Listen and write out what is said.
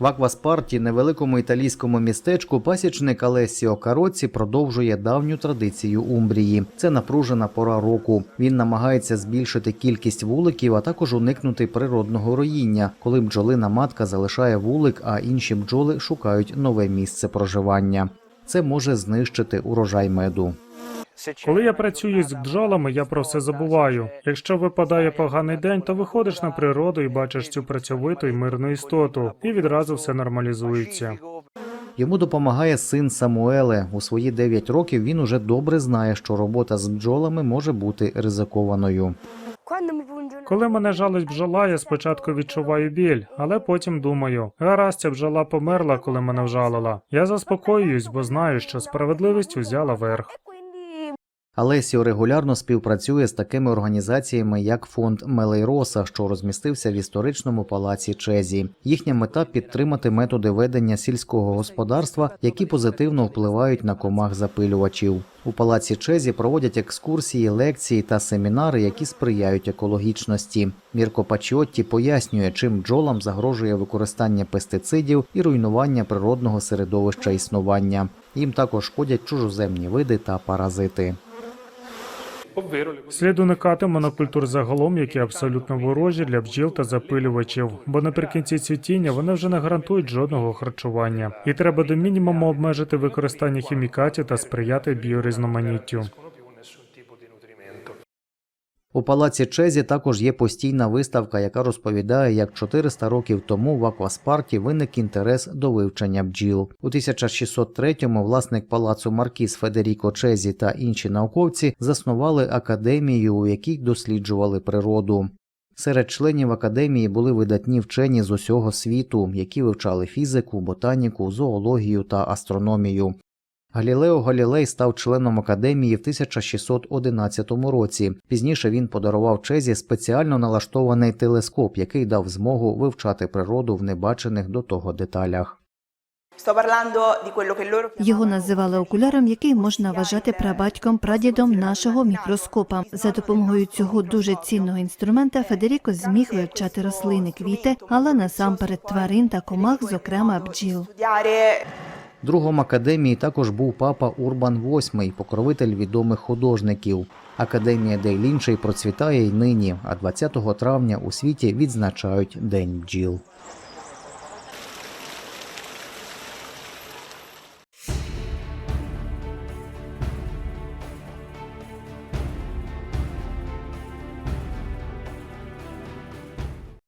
В Акваспарті, невеликому італійському містечку, пасічник Алесіо Кароці продовжує давню традицію Умбрії. Це напружена пора року. Він намагається збільшити кількість вуликів, а також уникнути природного роїння, коли бджолина матка залишає вулик, а інші бджоли шукають нове місце проживання. Це може знищити урожай меду. Коли я працюю з бджолами, я про все забуваю. Якщо випадає поганий день, то виходиш на природу і бачиш цю працьовиту і мирну істоту, і відразу все нормалізується. Йому допомагає син Самуеле. У свої 9 років він уже добре знає, що робота з бджолами може бути ризикованою. Коли мене жалить бджола, я спочатку відчуваю біль, але потім думаю: гаразд, ця бджола померла, коли мене вжалила. Я заспокоююсь, бо знаю, що справедливість узяла верх. Алесіо регулярно співпрацює з такими організаціями, як фонд Мелейроса, що розмістився в історичному палаці Чезі. Їхня мета підтримати методи ведення сільського господарства, які позитивно впливають на комах запилювачів. У палаці Чезі проводять екскурсії, лекції та семінари, які сприяють екологічності. Мірко Пачіотті пояснює, чим бджолам загрожує використання пестицидів і руйнування природного середовища існування. Їм також шкодять чужоземні види та паразити. Слід уникати монокультур загалом, які абсолютно ворожі для бджіл та запилювачів, бо наприкінці цвітіння вони вже не гарантують жодного харчування. І треба до мінімуму обмежити використання хімікатів та сприяти біорізноманіттю. У палаці Чезі також є постійна виставка, яка розповідає, як 400 років тому в Акваспарті виник інтерес до вивчення бджіл. У 1603-му власник палацу Маркіз Федеріко Чезі та інші науковці заснували академію, у якій досліджували природу. Серед членів академії були видатні вчені з усього світу, які вивчали фізику, ботаніку, зоологію та астрономію. Галілео Галілей став членом академії в 1611 році. Пізніше він подарував Чезі спеціально налаштований телескоп, який дав змогу вивчати природу в небачених до того деталях. Його називали окуляром, який можна вважати прабатьком прадідом нашого мікроскопа. За допомогою цього дуже цінного інструмента Федеріко зміг вивчати рослини, квіти, але насамперед тварин та комах, зокрема бджіл. Другом академії також був папа Урбан VIII, покровитель відомих художників. Академія Дейліншей процвітає й нині, а 20 травня у світі відзначають День бджіл.